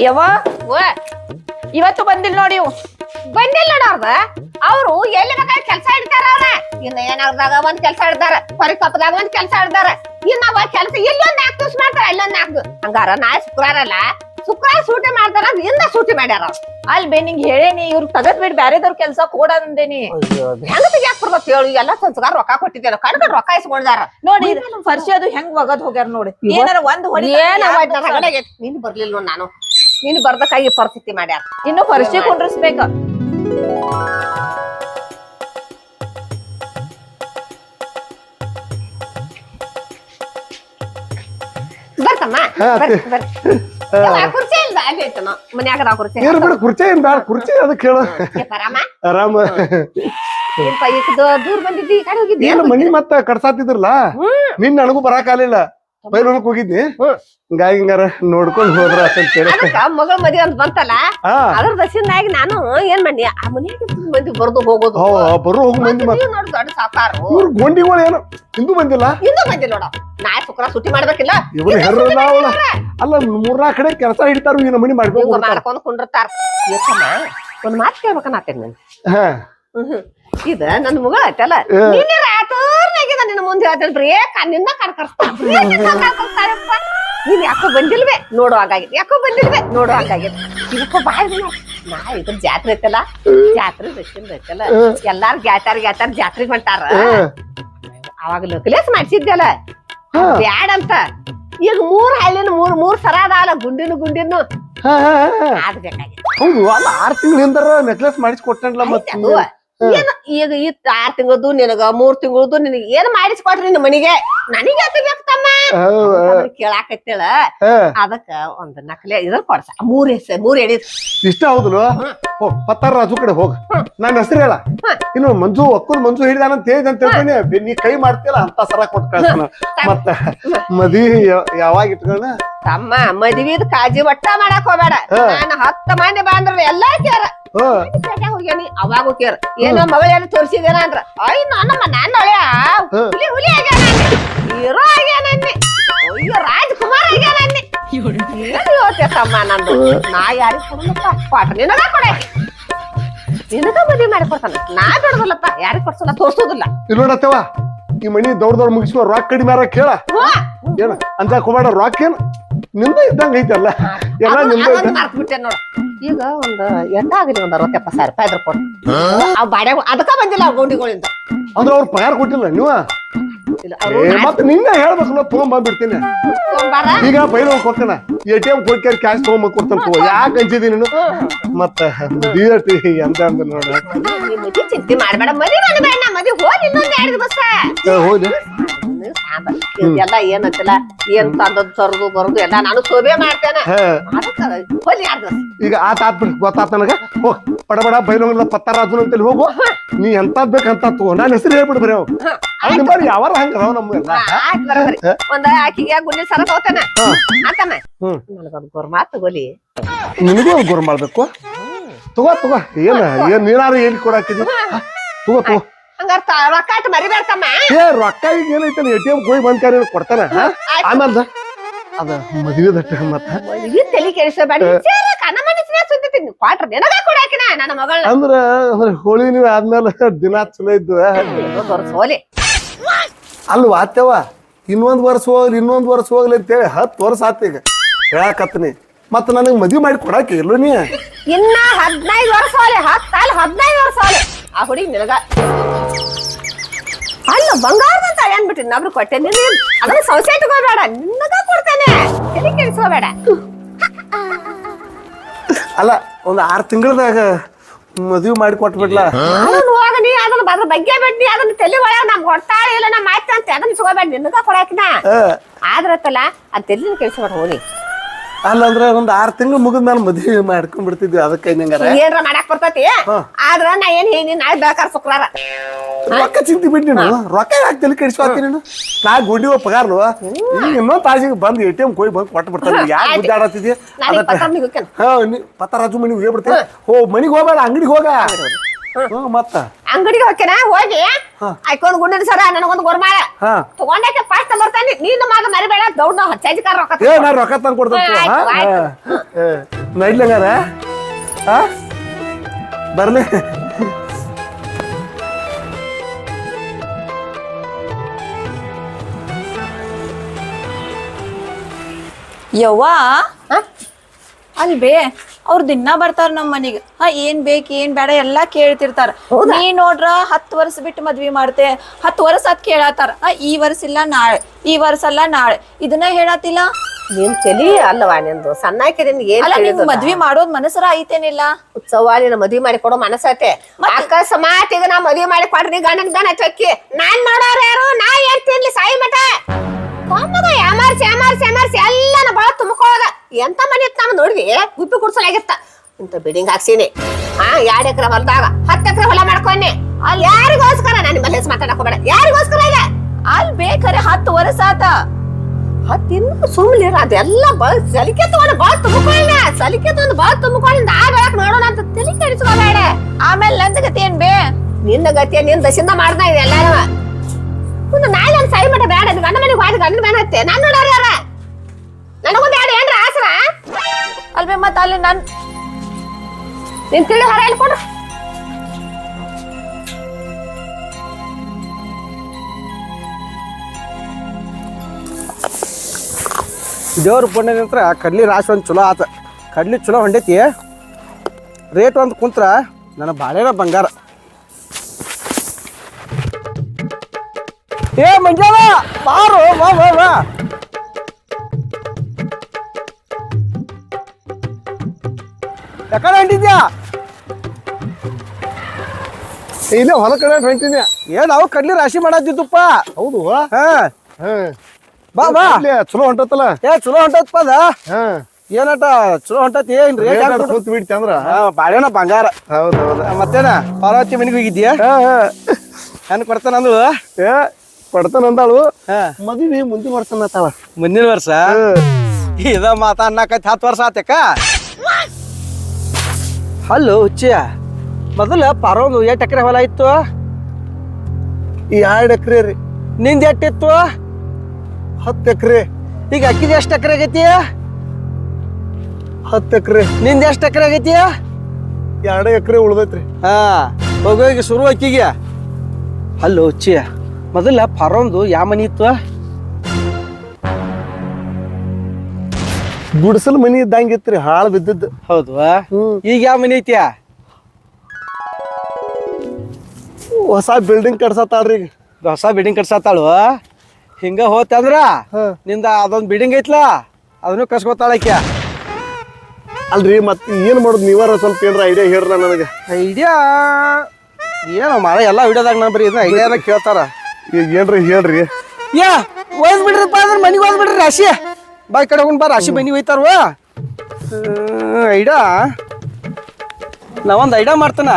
ಯವ್ವ? ಇವತ್ತು ಬಂದಿಲ್ಲ ನೋಡಿ ಇವು. ಬಂದಿಲ್ಲ ನೋಡ್ದ ಅವ್ರು ಎಲ್ಲಿ ಬೇಕಾದ್ರೆ ಕೆಲಸ ಇಡ್ತಾರ ಅವ್ರ. ಇನ್ನ ಏನಾರ್ದಾಗ ಒಂದ್ ಕೆಲಸ ಇಡ್ತಾರ ಹೊರ ಕಪ್ಪದಾಗ ಒಂದ್ ಕೆಲಸ ಇಡ್ತಾರ ಇನ್ನ ಒಂದ್ ಕೆಲಸ ಇಲ್ಲೊಂದ್ ನಾಲ್ಕು ದಿವಸ ಮಾಡ್ತಾರ ಇಲ್ಲೊಂದ್ ನಾಲ್ಕು ಹಂಗಾರ ನಾ ಶುಕ್ರವಾರ ಅಲ್ಲ ಶುಕ್ರವಾರ ಸೂಟಿ ಮಾಡ್ತಾರ ಇನ್ನ ಸೂಟಿ ಮಾಡ್ಯಾರ. ಅಲ್ ಬೇ ನಿಂಗ್ ಹೇಳೇನಿ ಇವ್ರ ತಗದ್ ಬಿಡ್ ಬ್ಯಾರೆದವ್ರ ಕೆಲ್ಸ ಕೂಡ ಅಂದೇನಿ. ಹೆಂಗ ತೆಗಿಯಾಕ ಬರ್ತೈತಿ ಹೇಳು ಎಲ್ಲ ಸಂಸ್ಕಾರ ರೊಕ್ಕ ಕೊಟ್ಟಿದ್ದೇನೆ ಕಡ್ಕ ರೊಕ್ಕ ಇಸ್ಕೊಂಡಾರ ನೋಡಿ ಫರ್ಶಿ ಅದು ಹೆಂಗ್ ಒಗದ್ ಹೋಗ್ಯಾರ ನೋಡಿ. ಏನಾರ ಒಂದ್ ಹೊಡಿ ಏನ ನಿನ್ ಬರ್ಲಿಲ್ಲ ನೋಡ್ ನಾನು. ನೀನ್ ಬರ್ದಕ್ಕಾಗಿ ಪರಿಸ್ಥಿತಿ ಮಾಡ್ಯಾರ. ಇನ್ನು ಪರಿಸ್ಥಿತಿ ಕುಂಡ್ರಿಸ್ಬೇಕ. ಬರ್ತಮ್ಮ. ಕುರ್ಚಿ ಇಲ್ದ ಅಲ್ಲಿ ಐತನ ಮನ್ಯಾಗ ಅದಾವ ಕುರ್ಚಿ. ಏನ್ ಬಿಡು ಕುರ್ಚಿ ಏನ್ ಬ್ಯಾಡ ಕುರ್ಚಿ ಅದಕ್ಕೆ ಹೇಳು ಏ, ಪರಮ. ಆರಾಮ. ಏನ್ಪ ಈಗ ದೂ- ದೂರ ಬಂದಿದ್ದಿ ಈ ಕಡೆ ಹೋಗಿದ್ದಿ? ಏನ್ ಮನಿ ಮತ್ತ ಕಡ್ಸಾತಿದ್ರಲ್ಲ ನಿನ್ ನನಗೂ ಬರಾಕ್ ಬೈಲೊಳಕ್ ಹೋಗಿದ್ನಿ. ಹಿಂಗಾಗಿ ಹಿಂಗಾರ ನೋಡ್ಕೊಂಡ್ ಹೋದ್ರ ಅಂತ ಮಗ ಮಗಳ ಮದ್ವೆ ಅಂತ ಬಂತಲ್ಲ? ಅದ್ರ ದಶಿಂದಾಗಿ ನಾನು ಏನ್ ಮಾಡಿ ಆ ಮನ್ಯಾಗ ಮಂದಿ ಬರ್ದು ಹೋಗೋದು. ಬರೋ ಹೋಗ್ ಮಂದಿ ನೋಡಿ ದೊಡ್ಡ ಸಾಕಾರು ಇವ್ರ ಗೊಂಡಿಗಳು ಏನು? ಹಿಂದೂ ಬಂದಿಲ್ಲ ಹಿಂದೂ ಬಂದಿಲ್ಲ ನೋಡ. ನಾಳೆ ಶುಕ್ರ ಸುಟ್ಟಿ ಮಾಡ್ಬೇಕಿಲ್ಲ? ಇವ್ರು ಹೆರಲ್ಲ ಅಲ್ಲ ಮೂರ್ನಾಲ್ಕು ಕಡೆ ಕೆಲಸ ಹಿಡಿತಾರ ಈ ಮನಿ ಮಾಡ್ಕೊಂಡ್ ಮಾಡ್ಕೊಂಡು ಕುಂಡಿರ್ತಾರ. ಒಂದ್ ಮಾತು ಕೇಳ್ಬೇಕನ್ನತ್ತೇನೆ ನಾನು ಹಾ. ಹ್ಮ್. ಇದ ನನ್ ಮಗಳ ಐತಲ್ಲ? ಹಾ. ನಿನ್ನೆ ರಾತ್ರಿನಾಗಿದ ನಿನ್ನ ಮುಂದೆ ಹೇಳ್ತೇನೆ ಏ ಕಣ್ಣಿಂದ ಕರ್ಕರ್ಸ್ತಾರಪ್ಪ? ನೀನ್ ಯಾಕೋ ಬಂದಿಲ್ವೇ? ನೋಡೋ ಹಾಗಾಗಿತ್ತು ಯಾಕೋ ಬಂದಿಲ್ವೇ? ನೋಡೋ ಹಾಗಾಗಿತ್ತು ಇದಕ್ಕೂ ಬಾಯ್ ನಾ ಇದ್ರ ಜಾತ್ರೆ ಐತಲ್ಲ? ಜಾತ್ರೆ ದಕ್ಷಿಣ ಐತಲ್ಲ? ಎಲ್ಲಾರು ಗ್ಯಾತಾರ ಗ್ಯಾತಾರ ಜಾತ್ರೆಗ್ ಹೊಂಟಾರ? ಅವಾಗ ಲೋಕಲೇಸ್ ಮಾಡ್ಸಿದ್ದಲ್ಲ. ಬ್ಯಾಡ ಅಂತ ಈಗ ಮೂರ್ ಹಳ್ಳಿನ ಮೂರ್ ಮೂರ್ ಸರ ಅದಾವಲ್ಲ ಗುಂಡಿನ ಗುಂಡಿನ. ಅದ್ ಬೇಕಾಗಿತ್ತು. ಆರ್ ತಿಂಗಳಿಂದ ನೆಕ್ಲೆಸ್ ಮಾಡಿಸ್ಕೊಟ್ಟಲ್ಲ ಮತ್ತೆ ಏನು ಈಗ ಈ ಆರ್ ತಿಂಗಳದು ನಿನಗ ಮೂರ್ ತಿಂಗಳದು ನಿನಗ ಏನ್ ಮಾಡಿಸ್ಕೊಟ್ರಿ ನಿನ್ ಮನಿಗೆ? ನನಗೆ ತಮ್ಮ ಕೇಳಾಕತ್ತೇಳ. ಅದಕ್ಕ ಒಂದ್ ನಕಲಿ ಇದ್ರ ಕೊಡ್ಸ. ಮೂರ್ ಹೆಸ ಮೂರ್ ಎಡಿ. ಇಷ್ಟ ಹೌದಲ್ವ ಹೋಗ್ ಪತ್ತಾರ ರಾಜು ಕಡೆ ಹೋಗ. ನನ್ನ ಹೆಸರು ಹೇಳ. ಇನ್ನು ಮಂಜು ಒಕ್ಕಲ್ ಮಂಜು ಹಿಡಿದಾನಂತ ಹೇಳಿದ ಅಂತ ಹೇಳ್ತೀನಿ ಬೆ- ನೀ ಕೈ ಮಾಡ್ತಿಲ್ಲ ಅಂತ ಸರ ಕೊಟ್ಟು ಮತ್ತ ಮದ್ವಿ ಯಾವಾಗ ಇಟ್ಕೊಂಡ? ತಮ್ಮ ಮದ್ವಿದ್ ಕಾಜಿ ಒಟ್ಟ ಮಾಡಕ್ ಹೋಗ್ಬೇಡ. ನಾನು ಹತ್ತ ಮಂದಿ ಬಂದ್ರ ಎಲ್ಲಾ ಕೇರ ಹೋಗ್ಯಾನಿ ಅವಾಗ ಕೇರ್ ಏನೋ ಮಗಳು ತೋರ್ಸಿದೇನ ಅಂದ್ರ ಅಯ್ಯ ನನ್ನ ಹುಲಿ ಹುಲಿ ಆಗ್ಯಾನ ಹೀರೋ ಅಯ್ಯೋ ರಾಜ್ಕುಮಾರ್ ಏನು ನಂದು? ನಾ ಯಾರಿಗ್ ಕೊಡಲಪ್ಪ? ಪಾಠ ನಿನಗ ಕೊಡಾಕಿ. ನಿನಗ ಮದ್ವಿ ಮಾಡಿ ಕೊಡ್ತಾನ. ನಾ ಬಿಡದಲ್ಲಪ್ಪ ಯಾರಿಗ್ ಕೊಡ್ಸಲ್ಲ ತೋರ್ಸೋದಿಲ್ಲ. ಇಲ್ಲಿ ನೋಡತ್ತವ ಈ ಮನಿ ದೊಡ್ಡ ದೊಡ್ಡ ಮುಗಿಸ್ಕೊ ರಾಕ್ ಕಡಿಮೆ ಕೇಳ? ಏನ ಅಂತ ಕುಮಾರ ರಾಕ್ ಏನ್? ನಿಂದ ಇದ್ದಂಗ ಐತಲ್ಲ? ಎಲ್ಲ ಮರ್ತ್ಬಿಟ್ಟೆ ನೋಡ. ಈಗ ಒಂದ್ ಎಂಡ ಆಗಲಿ ಒಂದ್ ಅರವತ್ತೆಪ್ಪ ಸಾವಿರ ರೂಪಾಯಿ ಇದ್ರ ಕೊಟ್ಟು ಆ ಬಾಡ್ಯಾಗ ಅದಕ್ಕ ಬಂದಿಲ್ಲ ಆ ಗೌಂಡಿಗಳಿಂದ. ಅಂದ್ರೆ ಅವ್ರ ಪಗಾರ ಕೊಟ್ಟಿಲ್ಲ ನೀವ? ಮತ್ತ ನಿನ್ನ ಹೇಳ್ಬೇಕಲ್ಲ ತಗೊಂಡ್ ಬಂದ್ಬಿಡ್ತೀನಿ. ಈಗ ಬೈಲ ಹೋಗ್ತಾನ ಎ ಟಿ ಎಂ ಕೊಡ್ಕ್ಯಾರ ಕ್ಯಾಶ್ ತಗೊಂಡ್ ಕೊಡ್ತಾನ ತಗೋ. ಯಾಕೆ ಅಂಜಿದಿ ನೀನು? ಮತ್ತ ದಿಯಟಿ ಎಂತ ಅಂದ ನೋಡ. ಚಿಂತೆ ಮಾಡ್ಬೇಡ. ಹೋಗಿ ಇನ್ನೊಂದ್ ಎರಡು ದಿವಸ. ಎಲ್ಲ ಏನಂತಿಲ್ಲ ಏನ್ ತಂದದ್ ತರದು ಬರೋದು ಎಲ್ಲ ನಾನು ಸೋಬೆ ಮಾಡ್ತೇನೆ. ಹಾ. ಅದಕ್ಕ ಹೋಲಿ ಎರಡು ಈಗ ಆತ ಆತ್ ಬಿಡ್ ಗೊತ್ತಾತ ನನಗ? ಹೋಗ್ ಬಡ ಬಡ ಬೈಲ ಪತ್ತಾರಾಜು ಅಂತೇಳಿ ಹೋಗು. ನೀ ಎಂತ ಬೇಕಂತ ತಗೋ. ನಾನು ಹೆಸರು ಹೇಳ್ಬಿಡು ಬರೀ ಅವ್. ಯಾವಾರ ಹಂಗ ಅದಾವ ನಮ್ಗೆಲ್ಲ ಆಯ್ತು ಬರೋಬರಿ ಒಂದ್ ಆಕಿಗೆ ಗುಂಡಿ ಸರ ಹೋಗ್ತಾನೆ. ಅಂತಾನೆ ಹ್ಮ್. ನನಗೊಂದು ಗುರ್ಮಾ ತಗೋಲಿ. ನಿನಗೂ ಒಂದ್ ಗುರು ಮಾಡ್ಬೇಕು ತಗೋ ತಗೋ. ಏನ ಏನ್ ನೀನಾರು ಏನ್ ಕೊಡಾಕಿದಿ? ಹ, ತಗೋ ತಗೋ. ಹಂಗಾರ ರೊಕ್ಕ ಆಯ್ತು ಮರಿಬೇಡ್ತಮ್ಮ ಏ ರೊಕ್ಕ ಈಗ ಏನೈತೆ ಎ ಟಿ ಎಂ ಹೋಗಿ ಬಂದ್ ಕಾರ್ಯ ಕೊಡ್ತಾನ ಹ? ಆಮೇಲೆ ಅದ ಮದುವೆ ದಟ್ಟ ಮತ್ತ? ಮದ್ವಿ ತಲೆ ಕೆಡಿಸಬೇಡ ಕನ್ನ ಮನಸ್ಸಿನ ಸುದ್ದಿತೀನಿ ಕ್ವಾಟ್ರ್ ನಿನಗ ಕೊಡಾಕಿನ ನನ್ನ ಮಗಳ ಅಂದ್ರ ಅಂದ್ರ ಹೋಳಿ ನೀವ್ ಆದ್ಮೇಲೆ ದಿನ ಚಲೋ ಇದ್ದು ಸೋಲಿ ಅಲ್ಲಿ ವಾತ್ಯವ ಇನ್ನೊಂದ್ ವರ್ಷ ಹೋಗ್ಲಿ ಇನ್ನೊಂದ್ ವರ್ಷ ಹೋಗ್ಲಿ ಅಂತೇಳಿ ಹತ್ತು ವರ್ಷ ಆತ್ ಈಗ. ಹೇಳಾಕತ್ತೀನಿ. ಮತ್ತ ನನಗೆ ಮದ್ವಿ ಮಾಡಿ ಕೊಡಾಕ ಇಲ್ಲೋ ನೀ? ಇನ್ನ ಹದಿನೈದು ವರ್ಷ ಹೋಲಿ ಹತ್ತಲ್ಲ ಹದಿನೈದು ವರ್ಷ ಹೋಲಿ ಆ ಹುಡುಗಿ ನಿನಗ ಅಲ್ಲ ಬಂಗಾರದಂತ ಏನ್ಬಿಟ್ಟಿ ನಬ್ರು ಕೊಟ್ಟೆ ನೀನು. ಅದನ್ನ ಸಂಶಯ ಇಟ್ಕೋಬೇಡ ನಿನ್ನಗ ಕೊಡ್ತೇನೆ. ತಲೆ ಕೆಡಿಸ್ಕೋಬೇಡ ಅಲ್ಲ ಒಂದು ಆರು ತಿಂಗಳದಾಗ ಮದ್ವಿ ಮಾಡಿ ಕೊಟ್ಬಿಡ್ಲ? ಅದನ್ನ ಹೋಗ ನೀ ಅದನ್ನ ಅದ್ರ ಬಗ್ಗೆ ಬಿಟ್ಟು ಅದನ್ನ ತಲೆ ಒಳಗ ನಮ್ ಕೊಡ್ತಾಳೆ ಇಲ್ಲ ನಮ್ಮ ಆಯ್ತು ಅಂತ ಅದನ್ನ ಇಸ್ಕೋಬೇಡ ನಿನ್ನದ ಕೊಡಾಕಿನ. ಆದ್ರತ್ತಲ್ಲ ಅದ್ ತಲೆನ ಕೆಡಿಸ್ಬೇಡ ಹೋಲಿ ಅಲ್ಲ ಅಂದ್ರ ಒಂದ್ ಆರ್ ತಿಂಗಳು ಮುಗಿದ ಮೇಲೆ ಮದುವೆ ಮಾಡ್ಕೊಂಡ್ ಬಿಡ್ತಿದ್ವಿ ಅದಕ್ಕೆ ನಂಗಾರ ಏನ್ರ ಮಾಡಕ್ ಬರ್ತೈತಿ? ಆದ್ರ ನಾ ಏನ್ ಹೇಳಿ ನಾಳೆ ಬೇಕಾರ ಶುಕ್ರವಾರ. ರೊಕ್ಕ ಚಿಂತಿ ಬಿಡ್ ನೀನು. ರೊಕ್ಕ ಯಾಕೆ ತಲೆ ಕೆಡಿಸ್ಕೊತೀನಿ ನೀನು? ನಾ ಗುಂಡಿ ಪಗಾರ್ಲು. ಈಗ ಇನ್ನೊಂದ್ ತಾಸಿಗೆ ಬಂದ್ ಎ ಟಿ ಎಂ ಕೊಯ್ ಬಂದ್ ಕೊಟ್ಟು ಬಿಡ್ತಾನೆ. ಯಾಕೆ ಗುಡ್ಡಾಡತ್ತಿದ್ಯ ಹಾ ನೀ ಪತ್ತಾರಾಜು ಮನಿಗೆ ಹೋಗಿ ಬಿಡ್ತೀನಿ. ಹೋ. ಮನಿಗೆ ಹೋಗಬೇಡ ಅಂಗಡಿಗೆ ಹೋಗ. ಮತ್ತ? ಅಂಗಡಿಗೆ ಹೋಗ್ಯಾನ ಹೋಗಿ. ಆಯ್ಕೊಂಡ್ ಗುಂಡಿನ ಸರ ನನಗೊಂದು ಗೊರ್ಮಾಳ. ತಗೊಂಡಕ್ಕೆ ಫಸ್ಟ್ ಬರ್ತಾನೆ ನೀನು ಮಗ ದೌಡ್ ರೊಕ್ಕ ಏ ನಾ ರೊಕ್ಕ ತಂದು ಕೊಡ್ತೇನೆ ಹಾ, ಆಯ್ತು, ಹಾ? ಬರ್ಲಿ. ಯವ್ವ? ಅಲ್ ಬೇ. ಅವ್ರ ದಿನ ಬರ್ತಾರ ನಮ್ ಮನೆಗೆ. ಹಾ ಏನ್ ಬೇಕ್ ಏನ್ ಬೇಡ ಎಲ್ಲಾ ಕೇಳ್ತಿರ್ತಾರ. ನೀ ನೋಡ್ರ ಹತ್ತು ವರ್ಷ ಬಿಟ್ಟು ಮದ್ವಿ ಮಾಡ್ತೆ. ಹತ್ತು ವರ್ಷ ಅದ್ ಕೇಳತ್ತಾರ ಹಾ ಈ ವರ್ಷ ಇಲ್ಲ ನಾಳೆ. ಈ ವರ್ಷ ಅಲ್ಲ ನಾಳೆ. ಇದನ್ನ ಹೇಳತ್ತಿಲ್ಲ ನಿನ್ ತಲಿ ಅಲ್ಲವಾ ನಿಂದು? ಸಣ್ಣ ನಿನ್ಗೆ ಏನ್ ಅಲ್ಲ ನಿಮ್? ಮದ್ವಿ ಮಾಡೋದ್ ಮನಸ್ಸರ ಐತೇನಿಲ್ಲ? ಉತ್ಸವ ನಿನ್ನ ಮದ್ವಿ ಮಾಡಿ ಕೊಡೋ ಮನಸ್ಸೈತೆ. ಅಕಸ್ಮಾತ್ ಈಗ ನಾ ಮದ್ವಿ ಮಾಡಿ ಕೊಡ್ರಿ ಗಣಕ್ ದನ ಚಕ್ಕಿ. ನಾನ್ ನೋಡೋರು ಯಾರು? ಎಂತ ಮನೆ ಇತ್ತು ನಮ್ಮ ನೋಡ್ವಿ ಗುಪ್ಪಿ ಕುಡ್ಸಲಾಗಿತ್ತ ಇಂತ ಬಿಲ್ಡಿಂಗ್ ಹಾಕ್ಸೀನಿ. ಹಾ ಎರಡ್ ಎಕರೆ ಹೊಲದಾಗ. ಹತ್ತು ಎಕರೆ ಹೊಲ ಮಾಡ್ಕೊನ್ನೆ ಅಲ್ಲಿ ಯಾರಿಗೋಸ್ಕರ ನಾನು ನಿಮ್ಮ ಹೆಸರು ಮಾತಾಡಕ್ ಯಾರಿಗೋಸ್ಕರ ಇದೆ? ಅಲ್ ಬೇಕಾರೆ ಹತ್ತು ವರ್ಷ ಆತ. ಹತ್ತಿನ್ನು ಸುಮ್ಲಿ ಅದೆಲ್ಲ ಬಳ ಸಲಿಕೆ ತಗೊಂಡು ಬಾಳ ತುಂಬಿಕೊಳ್ಳ ಸಲಿಕೆ ತಗೊಂಡು ಬಾಳ ತುಂಬಿಕೊಳ್ಳಿಂದ ಆ ಬೆಳಕ್ ನೋಡೋಣ ಅಂತ ತಲೆ ಕೆಡಿಸ್ಕೋಬೇಡ ಆಮೇಲೆ ನಂದ ಗತಿ ಏನ್ ಬೇ? ನಿನ್ನ ಗತಿಯ ನಿನ್ ದಶಿಂದ ಮಾಡ್ದ ಇದೆ ಒಂದು ನಾಳೆ ಸೈ ಮಠ ಬೇಡ. ಗಂಡ ಮನೆಗೆ ಹೋಗಿ ಗಂಡನ ಬೇಡ ಹತ್ತೆ. ನಾನು ನೋಡೋರು ಯಾರ? ನನಗೊಂದು ಎರಡು ಏನ್ರ? ಆಸರ ಮತ್ತ ಮತ್ ಅಲ್ಲಿ ನನ್ ನಿನ್ ತಿಳಿ ಹೊರ ಕೊಡು ದೇವ್ರ ಪುಣ್ಯದಿಂತ್ರ ಕಡ್ಲಿ ರಾಶಿ ಒಂದು ಚಲೋ ಆತ. ಕಡ್ಲಿ ಚಲೋ ಹೊಂಡೈತಿ. ರೇಟ್ ಒಂದು ಕುಂತ್ರ ನನ್ನ ಬಾಳೆನ ಬಂಗಾರ. ಏ ಮಂಜಾವ ಬಾರು ವಾ ವಾ ವಾ ಯಾಕಡೆ ಹೊಂಟಿದ್ಯಾ? ಇಲ್ಲೇ ಹೊಲ ಕಡೆ ಹೊಂಟಿದ್ಯಾ ಏನ್ ನಾವು ಕಡ್ಲಿ ರಾಶಿ ಮಾಡತ್ತಿದ್ದಪ್ಪ ಹೌದು. ಹಾ. ಹಾ. ಬಾ ಬಾ. ಚಲೋ ಹೊಂಟತ್ತಲ್ಲ? ಏ ಚಲೋ ಹೊಂಟತ್ಪ ಅದ? ಹಾ. ಏನಟ ಚಲೋ ಹೊಂಟತಿ ಏನ್ ರೇಟ್ ರೇಟ್ ಕುಂತ ಬಿಡ್ತಿ ಅಂದ್ರ? ಬಾಳೆನ ಬಂಗಾರ. ಹೌದೌದು ಹೌದ್. ಮತ್ತೇನ? ಪಾರ್ವತಿ ಮನೆಗೆ ಹೋಗಿದ್ಯಾ? ಹಾ ಹಾ. ಹೆಣ್ ಕೊಡ್ತಾನ ಅಂದ್ರು ಏ ಕೊಡ್ತಾನ ಅಂದಾಳು. ಹಾ. ಮದುವೆ ಮುಂದಿನ ವರ್ಷ ಅನ್ನತ್ತಾಳ. ಮುಂದಿನ ವರ್ಷ? ಇದ ಮಾತ ಅನ್ನಕೈತಿ ಹತ್ತು ವರ್ಷ ಆತಕ್ಕ ಹಲೋ ಹುಚ್ಚಿಯ ಮೊದಲ ಪಾರೊಂದು ಎಷ್ಟು ಎಕರೆ ಹೊಲ ಇತ್ತು? ಎರಡು ಎಕರೆ ರೀ. ನಿಂದ ಎಷ್ಟಿತ್ತು ಹತ್ತು ಎಕರೆ. ಈಗ ಅಕ್ಕಿದ ಎಷ್ಟು ಎಕರೆ ಆಗೈತಿ? ಹತ್ತು ಎಕರೆ. ನಿಂದ ಎಷ್ಟು ಎಕರೆ ಆಗೈತಿ? ಎರಡು ಎಕರೆ ಉಳ್ದೈತ್ರಿ. ಹಾ ಹೋಗೋಗಿ ಶುರು ಅಕ್ಕಿಗೆ. ಹಲೋ ಹುಚ್ಚಿಯ ಮೊದಲ ಪಾರೊಂದು ಯಾವ ಮನಿ ಇತ್ತು? ಗುಡಿಸಲ್ ಮನಿ ಇದ್ದಂಗಿತ್ರಿ ಹಾಳು ಬಿದ್ದದ್ದು. ಹೌದು. ಈಗ ಯಾವ ಮನಿ ಐತಿಯಾ? ಹೊಸ ಬಿಲ್ಡಿಂಗ್ ಕಟ್ಸತ್ತಾಳ್ರಿ ಈಗ. ಹೊಸ ಬಿಲ್ಡಿಂಗ್ ಕಟ್ಸತ್ತಾಳು ಹಿಂಗ ಹೋತ ಅಂದ್ರ ಹಾ. ನಿಂದ ಅದೊಂದು ಬಿಲ್ಡಿಂಗ್ ಐತ್ಲ ಅದನ್ನು ಕಸ್ಕೊತಾಳಕ್ಯ ಅಲ್ರಿ ಮತ್ ಏನ್ ಮಾಡುದು ನೀವಾರ ಸ್ವಲ್ಪ ಏನ್ರ ಐಡಿಯಾ ಹೇಳ್ರ ನನಗೆ. ಐಡಿಯಾ ಏನ ಮಾರ ಎಲ್ಲ ವಿಡಿಯೋದಾಗ ನಾ ಬರೀ ಇದನ್ನ ಐಡಿಯಾನ ಕೇಳ್ತಾರ. ಈಗ ಏನ್ರಿ ಹೇಳ್ರಿ. ಯಾ ಓದ್ ಬಿಡ್ರಿಪ್ಪ ಅಂದ್ರೆ ಮನಿಗೆ ಓದ್ ಬಿಡ್ರಿ ರಾಶಿ ಬಾ ಈ ಕಡೆ ಹೋಗ್ ಬಾ ರಾಶಿ ಮನಿ ಹೋಯ್ತಾರ ಐಡಾ ನಾ ಐಡ. ಐಡಾ ಮಾಡ್ತಾನ.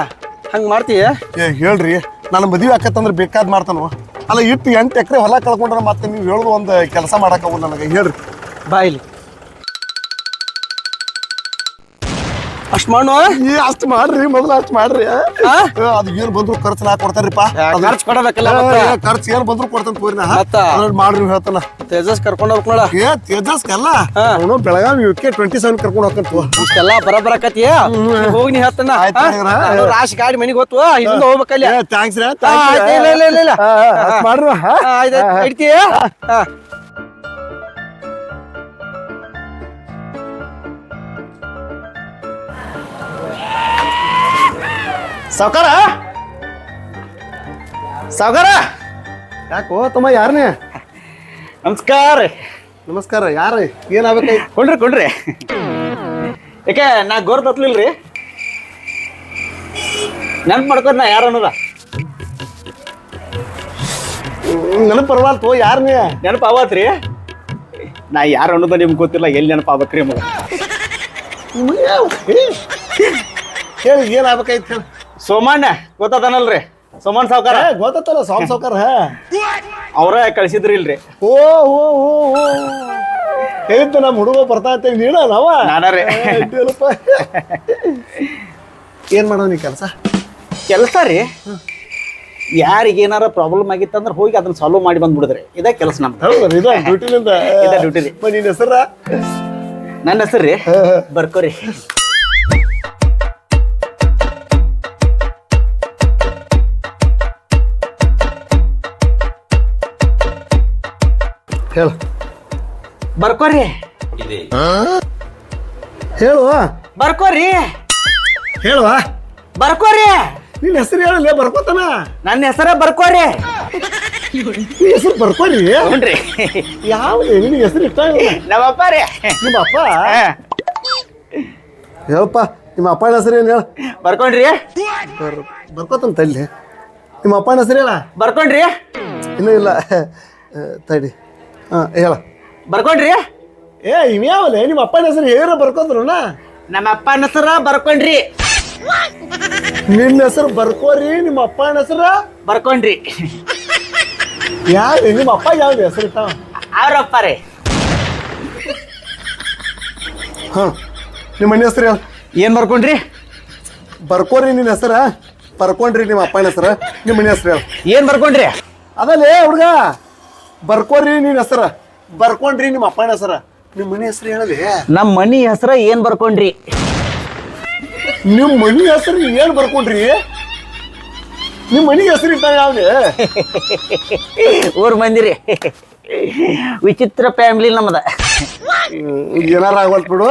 ಹಂಗ್ ಮಾಡ್ತೀಯ ಏ ಹೇಳ್ರಿ. ನಾನು ಮದುವೆ ಹಾಕತ್ತಂದ್ರೆ ಬೇಕಾದ್ ಮಾಡ್ತಾನು ಅಲ್ಲ ಇಟ್ಟು ಎಂಟು ಎಕರೆ ಹೊಲ ಕಳ್ಕೊಂಡ್ರೆ ಮತ್ತೆ ನೀವು ಹೇಳುದು ಒಂದು ಕೆಲಸ ಮಾಡಕ್ಕ ನನಗೆ. ಹೇಳ್ರಿ. ಬಾ ಅಷ್ಟ್ ಮಾಡು ನೀ ಅಷ್ಟ್ ಮಾಡ್ರಿ ಮೊದಲ ಅಷ್ಟ್ ಮಾಡ್ರಿ. ಅದು ಏನ್ ಬಂದ್ರು ಖರ್ಚು ನಾ ಕೊಡ್ತಾರಿಪ್ಪ ಖರ್ಚು ಕೊಡಬೇಕಲ್ಲ ಖರ್ಚು ಏನ್ ಬಂದ್ರು ಕೊಡ್ತಾನ ತೋರಿ ನಾ? ಮಾಡ್ರಿ ಹೇಳ್ತಾನ. ತೇಜಸ್ ಕರ್ಕೊಂಡು ಹೋಗ್ಕೊಳ ಏ ತೇಜಸ್ ಅಲ್ಲ. ಅವನು Belagavi U K twenty seven ಕರ್ಕೊಂಡು ಹೋಗ್ಕಂತ ಇಷ್ಟೆಲ್ಲ ಬರಬರಕತಿ ಹೋಗಿ ನೀ ಹೇಳ್ತಾನ. ರಾಶಿ ಗಾಡಿ ಮನಿಗೆ ಹೋತು ಹಿಂದ ಹೋಗ್ಬೇಕಲ್ಲ. ಥ್ಯಾಂಕ್ಸ್ ಇಲ್ಲ, ಇಲ್ಲ, ಇಲ್ಲ. ಮಾಡ್ರಿ ಆಯ್ತ್, ಇಡ್ತೀಯ? ಸಾವ್ಕಾರ? ಸಾವ್ಕಾರ? ಯಾಕೋ ತಮ್ಮ ಯಾರನೇ? ನಮಸ್ಕಾರ. ನಮಸ್ಕಾರ ಯಾರ? ಏನಾಗಬೇಕು ಕೊಡ್ರಿ ಕೊಡ್ರಿ. ಯಾಕೆ ನಾ ಗೋರ್ ತತ್ಲಿಲ್ರಿ? ನೆನ್ಪು ಮಾಡ್ಕೊಂಡ್ ನಾ ಯಾರು ಅನ್ನೋದ? ನೆನಪು ಪರವಾಲ್ ತೋ ಯಾರನೇ? ನೆನಪು ಆವತ್ರಿ ನಾ ಯಾರು ಅನ್ನೋದ ನಿಮ್ಗೆ ಗೊತ್ತಿಲ್ಲ ಎಲ್ಲಿ ನೆನಪು ಆಗ್ಬೇಕ್ರಿ ಮಗ ಹೇಳಿ ಏನಾಗ್ಬೇಕಾಯ್ತು ಹೇಳಿ. ಸೋಮಣ್ಣ ಗೊತ್ತದನಲ್ರಿ ಸೋಮಣ್ಣ ಸಾವ್ಕಾರ? ಗೊತ್ತಲ್ಲ ಸೋಮ್ ಸಾವ್ಕಾರ ಅವ್ರ ಕಳ್ಸಿದ್ರಿ ಇಲ್ರಿ ಓ ಓ ಓ ಓ. ಹೇಳಿದ್ದು ನಮ್ಮ ಹುಡುಗ ಬರ್ತಾ ಅಂತ ನೀಡ ನಾವ ನಾನಾ ರೀ. ಏನ್ ಮಾಡೋ ನೀ ಕೆಲಸ? ಕೆಲಸ ರೀ. ಯಾರಿಗೆ ಏನಾರ ಪ್ರಾಬ್ಲಮ್ ಆಗಿತ್ತಂದ್ರೆ ಹೋಗಿ ಅದನ್ನ ಸಾಲ್ವ್ ಮಾಡಿ ಬಂದ್ಬಿಡಿದ್ರಿ. ಇದೇ ಕೆಲಸ ನಮ್ದು. ಹೌದು ಇದು ಡ್ಯೂಟಿಲಿಂದ ಇದ duty ರೀ. ನಿನ್ನ ಹೆಸರ? ನನ್ನ ಹೆಸರು ರೀ ಬರ್ಕೋರಿ. ಹೇಳು. ಬರ್ಕೋರಿ ಹೇಳುವ. ಬರ್ಕೋರಿ ಹೇಳುವ. ಬರ್ಕೋರಿ ನಿನ್ನ ಹೆಸರು ಹೇಳಲ್ಲ ಬರ್ಕೋತಾನ. ನನ್ನ ಹೆಸರ ಬರ್ಕೋರಿ ನಿನ್ನ ಹೆಸರು ಬರ್ಕೋರಿ ಹ್ಞೂನ್ರಿ. ಯಾವ ನಿನ್ನ ಹೆಸರು ಇಷ್ಟ ಇಲ್ಲ. ನಮ್ಮಪ್ಪ ರೀ. ನಿಮ್ಮ ಅಪ್ಪ? ಹೇಳಪ್ಪ ನಿಮ್ಮ ಅಪ್ಪನ ಹೆಸರು ಏನು ಹೇಳ? ಬರ್ಕೊಂಡ್ರಿ. ಬರ್ಕೋತಾನ ತಲ್ಲಿ ನಿಮ್ಮ ಅಪ್ಪನ ಹೆಸರು ಹೇಳ? ಬರ್ಕೊಂಡ್ರಿ. ಇನ್ನೂ ಇಲ್ಲ. ತಡಿ. ಹಾಂ ಹೇಳ. ಬರ್ಕೊಂಡ್ರಿ? ಏ ಇವ್ಯಾವಲ್ಲ ನಿಮ್ಮ ಅಪ್ಪನ ಹೆಸರು ಹೇಳ ಬರ್ಕೋದ್ರಣ್ಣ ನಮ್ಮ ಅಪ್ಪನ ಹೆಸರ ಬರ್ಕೊಂಡ್ರಿ. ನಿನ್ನ ಹೆಸರು ಬರ್ಕೋರಿ ನಿಮ್ಮ ಅಪ್ಪನ ಹೆಸರು? ಬರ್ಕೊಂಡ್ರಿ. ಯಾವ ನಿಮ್ಮ ಅಪ್ಪ ಯಾವ್ದು ಹೆಸರು ಇಟ್ಟಾವ ಅವ್ರಪ್ಪ ರೀ. ಹಾಂ ನಿಮ್ಮ ಮನೆ ಹೆಸರು ಏನು ಏನ್ ಬರ್ಕೊಂಡ್ರಿ? ಬರ್ಕೋರಿ ನಿನ್ನ ಹೆಸರ ಬರ್ಕೊಂಡ್ರಿ ನಿಮ್ಮ ಅಪ್ಪನ ಹೆಸರು ನಿಮ್ಮ ಮನೆ ಹೆಸರು ಏನ್ ಬರ್ಕೊಂಡ್ರಿ? ಅದಲ್ಲೇ ಹುಡುಗ. ಬರ್ಕೋರಿ ನಿನ್ನ ಹೆಸರ. ಬರ್ಕೊಂಡ್ರಿ ನಿಮ್ಮ ಅಪ್ಪನ ಹೆಸರ. ನಿಮ್ಮ ಮನೆ ಹೆಸರು ಹೇಳಲಿ ನಮ್ಮ ಮನಿ ಹೆಸರ ಏನ್ ಬರ್ಕೊಂಡ್ರಿ? ನಿಮ್ಮ ಮನಿ ಹೆಸರು ಏನು ಬರ್ಕೊಂಡ್ರಿ? ನಿಮ್ಮ ಮನಿ ಹೆಸರು ಇಟ್ಟಾವ ಯಾವ್ದು? ಊರ್ ಮಂದಿರಿ. ವಿಚಿತ್ರ ಫ್ಯಾಮಿಲಿ ನಮ್ಮದ ಏನಾರ ಆಗ್ಬಾರ್ದು ಬಿಡು.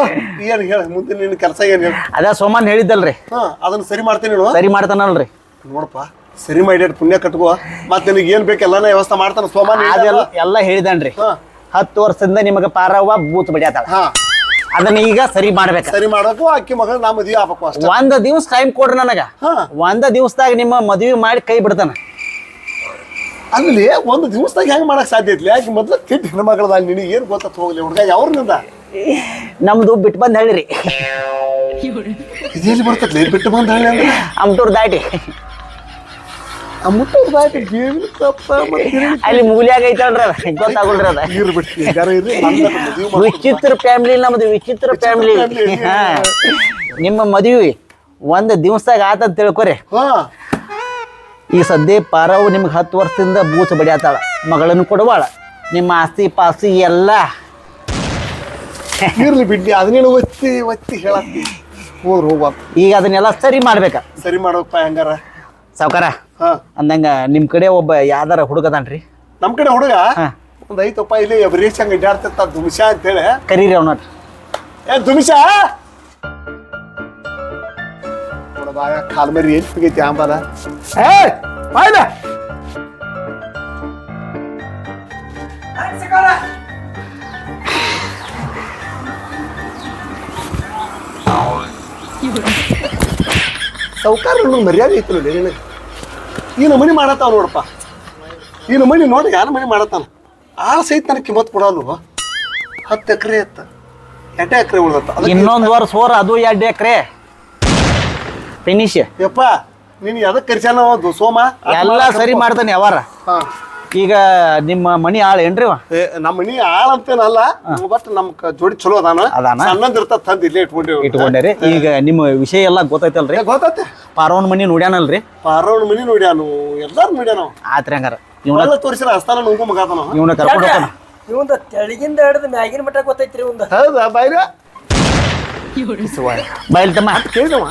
ಏನ್ ಹೇಳ ಮುಂದೆ ನಿನ್ನ ಕೆಲಸ ಏನ್ ಹೇಳ? ಅದ ಸೋಮಾನ್ ಹೇಳಿದ್ದಲ್ರಿ. ಹಾ ಅದನ್ನ ಸರಿ ಮಾಡ್ತೀನಿ ನೋಡು. ಸರಿ ಮಾಡ್ತಾನಲ್ರಿ. ನೋಡಪ್ಪ. ಸರಿ ಮಾಡಿ ಪುಣ್ಯ ಕಟ್ಕೋ. ಮತ್ತೆ ನಿನಗೆ ಏನ್ ಬೇಕು ಎಲ್ಲಾನ ವ್ಯವಸ್ಥೆ ಮಾಡ್ತಾನ ಸೋಮಾನ ಅದೆಲ್ಲ ಎಲ್ಲ ಹೇಳಿದನ್ರಿ. ಹಾ. ಹತ್ತು ವರ್ಷದಿಂದ ನಿಮಗೆ ಪಾರವ್ವ ಬೂತ್ ಬಡಿಯತ್ತಾಳ ಹಾ. ಅದನ್ನ ಈಗ ಸರಿ ಮಾಡ್ಬೇಕು. ಸರಿ ಮಾಡಬೇಕು ಅಕ್ಕಿ ಮಗಳ ನಾ ಮದ್ವಿ ಆಗ್ಬೇಕು ಅಷ್ಟ. ಒಂದ್ ದಿವ್ಸ ಟೈಮ್ ಕೊಡ್ರಿ ನನಗ. ಹಾ. ಒಂದ ದಿವ್ಸದಾಗ ನಿಮ್ಮ ಮದುವೆ ಮಾಡಿ ಕೈ ಬಿಡ್ತಾನ. ಅಲ್ಲಿ ಒಂದು ದಿವಸದಾಗ ಹೆಂಗ್ ಮಾಡಕ್ ಸಾಧ್ಯ ಐತ್ಲಿ? ಯಾಕೆ ಮೊದ್ಲು ಕೆಟ್ಟ ಹೆಣ್ಮಗಳದ ನಿನಗೆ ಏನ್ ಗೊತ್ತ ಹೋಗ್ಲಿ ಹುಡುಗ? ಯಾವ್ರನಿಂದ ನಮ್ದು ಬಿಟ್ಟು ಬಂದ್ ಹೇಳಿರಿ ಇದೇಲಿ ಬರ್ತದ್ಲಿ ಬಿಟ್ಟು ಬಂದ ಹೇಳಿ ಅಂದ್ರೆ? ಅಮ್ಟೂರ್ ದಾಟಿ. ಅಲ್ಲಿ ಮೂಲ್ಯಾಗ ಐತಲ್ರಿ ಗೊತ್ತಾಗಲ್ರಿ ಅದ. ವಿಚಿತ್ರ ಫ್ಯಾಮಿಲಿ ನಮ್ದು ವಿಚಿತ್ರ ಫ್ಯಾಮಿಲಿ ನಿಮ್ಮ ಮದುವೆ ಒಂದ್ ದಿವ್ಸದಾಗ ಆತ ತಿಳ್ಕೊರಿ. ಈ ಸದ್ಯ ಪಾರವ್ ನಿಮ್ಗೆ ಹತ್ತು ವರ್ಷದಿಂದ ಬೂಚ ಬಡಿಯಾತಾಳ. ಮಗಳನ್ನು ಕೊಡುವಾಳ. ನಿಮ್ಮ ಆಸ್ತಿ ಪಾಸ್ತಿ ಎಲ್ಲ. ಇರ್ಲಿ ಬಿಡ್ಲಿ ಅದನ್ನೇನು ಒತ್ತಿ ಒತ್ತಿ ಹೇಳತ್ತಿ. ಹೋದ್ರ ಹೋಗ್ಬಾ ಈಗ ಅದನ್ನೆಲ್ಲ ಸರಿ ಮಾಡ್ಬೇಕ. ಸರಿ ಮಾಡೋಪ್ಪ ಹಂಗಾರ. ಸಾವ್ಕಾರ. ಅಂದಂಗ ನಿಮ್ ಕಡೆ ಒಬ್ಬ ಯಾವ್ದಾರ ಹುಡುಗದಾನ್ರಿ ನಮ್ ಕಡೆ ಹುಡುಗ? ಒಂದು ಐತಪ್ಪ ಇಲ್ಲಿ ಎಬ್ರೇಶ್ ಹಂಗ ಇಡ್ಯಾಡ್ತಿರ್ತ ದುಮಿಷ ಅಂತೇಳಿ. ಕರೀರಿ ಅವ್ನ ಏ ದುಮಿಷ! ಕಾಲ್ ಮರಿ ಏನ್ ಹೋಗೈತಿ ಆಂಬಲ ಏ ಬಾಯ್ಲ! ಸೌಕಾರ ಮರ್ಯಾದೆ ಐತಿ ನೋಡಿ ನಿನಗೆ? ಈ ನಮನಿ ಮಾಡತ್ತಾವ ನೋಡಪ್ಪ. ಈ ನಮನಿ ನೋಡಿ ಯಾರ ಮನಿ ಮಾಡತ್ತಾನ? ಆಳ ಸಹಿತ ನನಗೆ ಕಿಮ್ಮತ್ ಕೊಡಲ್ವ? ಹತ್ತು ಎಕರೆ ಎತ್ತ. ಎಂಟು ಎಕರೆ ಉಳ್ದತ್ತ. ಇನ್ನೊಂದು ವಾರ ವರ್ಷ ಹೋರ ಅದು ಎರಡು ಎಕರೆ. ಫಿನಿಶ್ ಯಪ್ಪ ನೀನು ಯಾವ್ದಕ್ಕೆ ಕರ್ಸ್ಯಾನ ಸೋಮ? ಎಲ್ಲ ಸರಿ ಮಾಡ್ತಾನೆ ಯಾವಾರ. ಹಾ. ಈಗ ನಿಮ್ಮ ಮನಿ ಆಳ ಏನ್ರಿ ನಮ್ಮ ಮನಿ ಆಳ ಅಂತೇನಲ್ಲ ಬಟ್ ನಮ್ ಜೋಡಿ ಚಲೋ ಅದಾನ. ಅದಾನ? ಸಣ್ಣದ್ ಇರ್ತದ ತಂದ್ ಇಲ್ಲೇ ಇಟ್ಕೊಂಡೇವಿ. ಇಟ್ಕೊಂಡೇರಿ. ಈಗ ನಿಮ್ಮ ವಿಷಯ ಎಲ್ಲ ಗೊತ್ತೈತಲ್ರಿ? ಗೊತ್ತೈತೆ. ಪಾರವನ್ ಮನಿ ನೋಡ್ಯಾನಲ್ರಿ? ಪಾರೋನ್ ಮನಿ ನೋಡ್ಯಾನು. ಎಲ್ಲಾರು ನೋಡ್ಯಾನು ಆತ್ರಿ ಹಂಗಾರ. ಇವನ ತೋರಿಸಿರ ಹಸ್ತಾನ ನುಂಗು ಮಗ ಅದಾನ. ಇವನ ಕರ್ಕೊಂಡು ಹೋಗೋಣ ಇವಂದ ತೆಳಗಿಂದ ಹಿಡಿದು ಮ್ಯಾಗಿನ ಮಟ್ಟ ಗೊತ್ತೈತ್ರಿ ಒಂದು ಹೌದಾ ಬೈರ ಬೈಲ್ ತಮ್ಮ ಕೇಳಿದವ.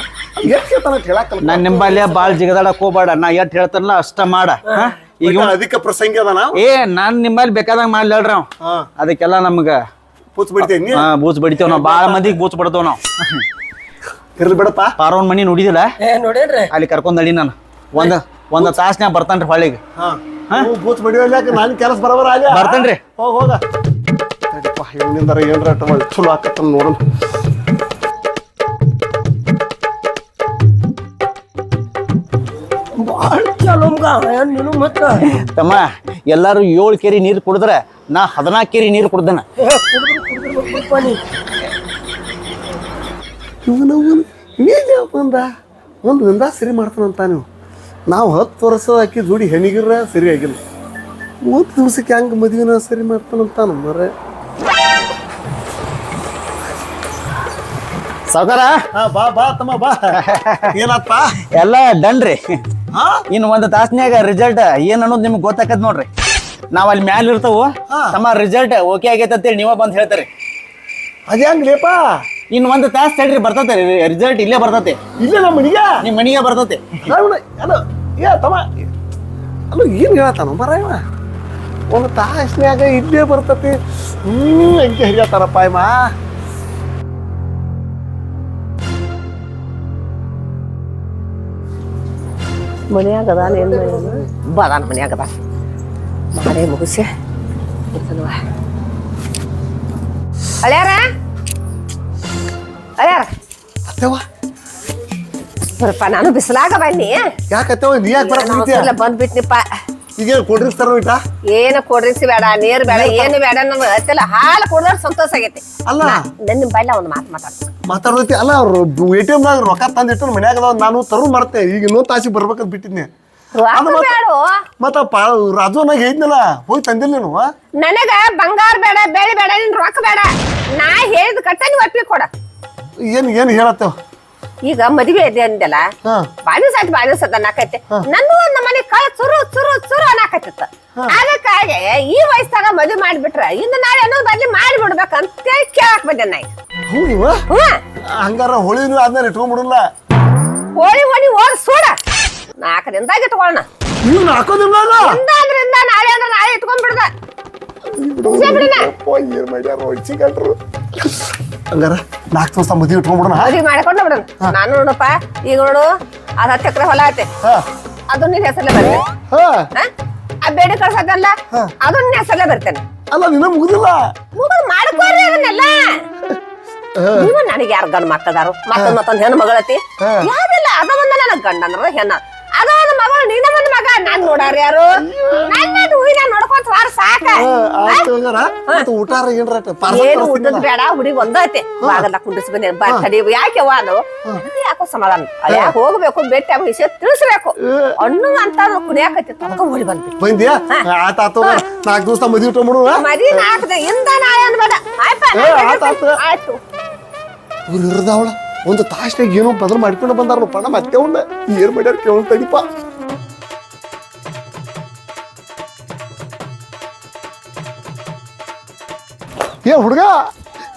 ಎಷ್ಟು ಕೇಳ್ತಾನ ಅಂತ ಹೇಳಾಕಲ್ಲ ನಾನ್ ನಿಂಬಲ್ಯ ಬಾಳ್ ಜಿಗದಾಡಕ್ ಹೋಗ್ಬೇಡ. ನಾ ಎಷ್ಟ್ ಹೇಳ್ತಾನಲ್ಲ ಅಷ್ಟ ಮಾಡ. ಹಾ? ಈಗ ಅದಕ್ಕೆ ಪ್ರಸಂಗಿ ಅದಾನ ಏ ನಾನ್ ನಿಮ್ಮಲ್ಲಿ ಬೇಕಾದಂಗ ಮಾಡ್ಲಿ ಹೇಳ್ರಿ ನಾವು ಅದಕ್ಕೆಲ್ಲ ನಮ್ಗ ಪೂಚ್ ಬಿಡ್ತೇನಿ ಹಾ, ಬೂಚ್ ಬಡಿತೇವ್ ನಾವ್. ಬಾಳ ಮಂದಿಗೆ ಬೂಚ್ ಬಡ್ತೇವ್ ನಾವ್. ಇರ್ಲಿ ಬಿಡಪ್ಪ. ಪಾರವನ್ ಮನಿ ನೋಡಿದಿಲ್ಲ? ನೋಡೇನ್ರಿ ಅಲ್ಲಿ ಕರ್ಕೊಂಡ್ ನಡಿ ನಾನು. ಒಂದ್ ಒಂದ್ ತಾಸ್ನ್ಯಾಗ ಬರ್ತಾನ್ರಿ ಹೊಳಿಗೆ ಹಾ. ನೀವು ಬೂತ್ ಬಡಿಯೋಲ್ಲ ನಾನು ಕೆಲಸ ಬರಬರ ಆಗ ಬರ್ತೇನ್ರಿ. ಹೋಗ ಹೋಗ. ಇವನಿಂದರ ಏನ್ರ ಚಲೋ ಆಕತ್ತ ನೋಡೋಣ. ಬಾಳ ಚಲೋ ಮಗ ಏನ್ ತಮ್ಮ ಎಲ್ಲಾರು ಏಳು ಕೆರಿ ನೀರು ಕುಡಿದ್ರೆ ನಾ ಹದಿನಾಲ್ಕು ಕೆರಿ ನೀರು ಕುಡ್ದನ. ಇವನು ಬಂದ? ಒಂದು ಗಂಧ ಸರಿ ಮಾಡ್ತಾನಂತ ನೀವು. ನಾವು ಹತ್ತು ವರ್ಷದ ಹಾಕಿ ಜೋಡಿ ಹೆಣಿಗಿರ ಸರಿ ಆಗಿಲ್ಲ. ಮೂವತ್ತು ದಿವ್ಸಕ್ಕೆ ಹೆಂಗೆ ಮದುವೆನ ಸರಿ ಮಾಡ್ತಾನಂತಾನ ಮರೆ ಸಾವ್ಕಾರ? ಹಾ ಬಾ ಬಾ ತಮ್ಮ ಬಾ. ಏನಪ್ಪ ಎಲ್ಲ ಡನ್ ರೀ. ಹಾ? ಇನ್ನು ಒಂದು ತಾಸ್ನ್ಯಾಗ ರಿಸಲ್ಟ್ ಏನ್ ಅನ್ನೋದು ನಿಮ್ಗೆ ಗೊತ್ತಾಕದ್ ನೋಡ್ರಿ. ನಾವ್ ಅಲ್ಲಿ ಮ್ಯಾಲ ಇರ್ತಾವು. ತಮ್ಮ ರಿಸಲ್ಟ್ ಓಕೆ ಆಗೈತೆ ಅಂತೇಳಿ ನೀವ ಬಂದ್ ಹೇಳ್ತಾರಿ. ಅದೇ ಹಂಗ್ಲೇಪ ಇನ್ ಒಂದು ತಾಸ್ ತಡ್ರಿ ಬರ್ತತೆ. ರಿಸಲ್ಟ್ ಇಲ್ಲೇ ಬರ್ತತೆ. ಇಲ್ಲೇ ನಮ್ಮ ಮನಿಗೆ? ನಿಮ್ ಮನಿಗೆ ಬರ್ತತೆ. ಅವ್ನ ಅಲ್ಲ ಏ ತಮ್ಮ ಅಲ್ಲ ಏನ್ ಹೇಳತ್ತಾನ ಬರ ಇವ? ಒಂದು ತಾಸ್ನ್ಯಾಗ ಇಲ್ಲೇ ಬರ್ತತಿ. ಹ್ಮ್ ಹಂಗೆ ಹೇಳ್ತಾರಪ್ಪ ಇವ. ಮನ್ಯಾಗ ಅದಾನ ಏನ್ ಮಾಡ್ಯಾನ ಬದಾನ ಮನ್ಯಾಗ ಅದ ಮಾಡೇ ಮುಗಿಸಿ ಅಳ್ಯಾರ ಅಳ್ಯಾರ ಅತ್ತೇವ ಬರಪ್ಪ ನಾನು ಬಿಸಿಲಾಗ ಬನ್ನಿ ಯಾಕತ್ತೇವ ನೀ ಯಾಕೆ ಬರಕ್ ನಿಂತ್ಯ? ನಾವ್ ಬಂದ್ಬಿಟ್ನಿಪ್ಪ ಈಗ ಕೊಡ್ರಿ ತರೋ ಇಟ್ಟ ಏನು ಕೊಡ್ರಿಸಿ ಬೇಡ ನೀರು ಬೇಡ ಏನು ಬೇಡ ನಮ್ಗೆ ಅತ್ತಿಲ್ಲ ಹಾಲು ಕುಡ್ದ್ರೆ ಸಂತೋಷ ಆಗೈತಿ. ಅಲ್ಲ. ನನ್ನ ಬೈಲ ಒಂದು ಮಾತು ಮಾತಾಡ್ತೀನಿ ಮಾತಾಡ್ತೈತಿ ಅಲ್ಲ ಅವ್ರು ಎ ಟಿ ದಾಗ ರೊಕ್ಕ ತಂದಿಟ್ಟು ಮನ್ಯಾಗ ಅದಾವ ನಾನು ತರು ಮರ್ತೆ ಈಗ ಇನ್ನೊಂದು ತಾಸಿ ಬರ್ಬೇಕಂತ ಬಿಟ್ಟಿದ್ನಿ. ಮತ್ತೆ- ಬೇಡ. ಮತ್ತ ಪಾ ರಾಜು ಅನ್ನಾಗ ಹೇಳಿದ್ನಲ್ಲ ಹೋಗಿ ತಂದಿಲ್ಲ ನೀನು ನನಗ ಬಂಗಾರ ಬೇಡ ಬೆಳಿ ಬೇಡ ನಿನ್ ರೊಕ್ಕ ಬೇಡ. ನಾ ಹೇಳಿದ ಕಟ್ಟ ನೀವು ಒಪ್ಪಿಗೆ ಕೊಡ. ಏನ್ ಏನ್ ಹೇಳತ್ತೇವ? ಈಗ ಮದುವೆ ಇದೆ ಅಂದಲ್ಲ ಹಾ ಆಯ್ತು ಬಾಳೆ ದಿವಸ ಅದ ಅನ್ನಕೈತೆ ನನ್ನ ಒಂದು ಮನೆ ಕಾಲ ಚುರು ಚುರು ಚುರು ಅನ್ನಕತ್ತಿತ್ತ ಅದಕ್ಕಾಗಿ ಈ ವಯಸ್ಸಾಗ ಮದುವೆ ಮಾಡ್ಬಿಟ್ರ ಇನ್ನು ನಾಳೆ ಅನ್ನೋದು ಬದ್ಲಿ ಮಾಡಿಬಿಡ್ಬೇಕಂತ ಕೇಳಕ್ ಬಂದೆ ನಾ ಈಗ. ನೀವ ಹ್ಮ್ ಹಂಗಾರ ಹೋಳಿನೂ ಅದನ್ನ ಇಟ್ಕೊಂಡ್ಬಿಡಲ್ಲ ಹೋಳಿ ಹೋಳಿ ಹೋದ ಸೂಡ ನಾಲ್ಕು ದಿನದಾಗ ಇಟ್ಕೊಳ್ಳೋಣ ನೀವು ಹಾಕೋದಿಲ್ಲ ಇಂದ ಅಂದ್ರಿಂದ ನಾಳೆ ಅಂದ್ರೆ ನಾಳೆ ಇಟ್ಕೊಂಡ್ಬಿಡ್ದ ಹೋಗಿ ಏನ್ ಮಾಡ್ಯಾರ ಹೊಡ್ಸಿಗಟ್ರು ಹಂಗಾರ ನಾಲ್ಕು ದಿವಸ ಮದುವೆ ಇಟ್ಕೊಂಡ್ಬಿಡೋಣ ಮದ್ವೆ ಮಾಡ್ಕೊಂಡು ಬಿಡೋಣ ನಾನು ನೋಡಪ್ಪ ಈಗ ನೋಡು ಅದ್ ಹತ್ತು ಎಕರೆ ಹೊಲ ಐತೆ. ಹಾ. ಅದು ನಿನ್ ಹೆಸರಲ್ಲೇ ಬರ್ತೇನೆ ಹಾ. ಹಾ? ಆ ಬೇಡ ಕಳ್ಸಲ್ಲ ಅದು ನಿನ್ ಹೆಸರಲ್ಲೇ ಬರ್ತೇನೆ ಅಲ್ಲ ನಿನ್ನ ಮುಗಿದಿಲ್ಲ. ಮುಗಿದು ಮಾಡ್ಕೊಳ್ರಿ ಅದನ್ನೆಲ್ಲ. ನೀವು ನನಗೆ ಯಾರು ಗಂಡ ಮಕ್ಕದಾರು ಮತ್ತೊಂದ್ ಮತ್ತೊಂದ್ ಹೆಣ್ಣು ಮಗಳತಿ? ಹಾ. ಯಾವ್ದಿಲ್ಲ ಅದ ಒಂದ ನನಗ್ ಗಂಡ ಅಂದ್ರ ಹೆಣ್ಣ. ಅದ ಒಂದು ಮಗಳು ನಿನ್ನ ಒಂದ್ ಮಗ. ನಾನ್ ನೋಡಾರ ಯಾರು? ನನ್ನ ಹೂವಿನ ನೋಡ್ಕೊಂತ ವಾರ ಸಾಕ. ಪಾರ್ಸಲ್ ಏನು ಊಟದ ಬೇಡ ಹುಡುಗಿ ಒಂದೈತೆ. ಬಾಗಲ್ಲ ಕುಂಡಿಸಿ ಬಂದೆ ಬಾ ತಡಿ. ಯಾಕೆ ವಾ ಅದು? ನನಗೆ ಯಾಕೋ ಸಮಾಧಾನ. ಯಾಕೆ ಹೋಗ್ಬೇಕು ಭೇಟಿ ಆಗೋ ವಿಷಯ ತಿಳಿಸ್ಬೇಕು. ಹಣ್ಣು ಅಂತ ಕುಡಿಯಾಕೈತಿ ತನಕ ಓಡಿ ಬಂದ್ಬಿಟ್ಟು ಬಂದ್ಯಾ? ಆತ ಆತು ನಾಲ್ಕು ದಿವಸ ಮದುವೆ ಇಟ್ಕೊಂಡ್ಬಿಡುವ ಮದಿ ನಾಲ್ಕು ಇಂದ ನಾಳೆ ಅನ್ಬೇಡ ಆಯ್ತಾ? ಆಯ್ತ್ ಇರ್ದಾವಳ ಒಂದು ತಾಸ್ನಾಗ ಏನೋ ಬದಲು ಮಾಡ್ಕೊಂಡು ಬಂದಾರ ಪಣ ಮತ್ತೆ ಅವನ್ನ ಏನ್ ಮಾಡ್ಯಾರ ಕೇಳ ತಡಿಪ ಏ ಹುಡುಗ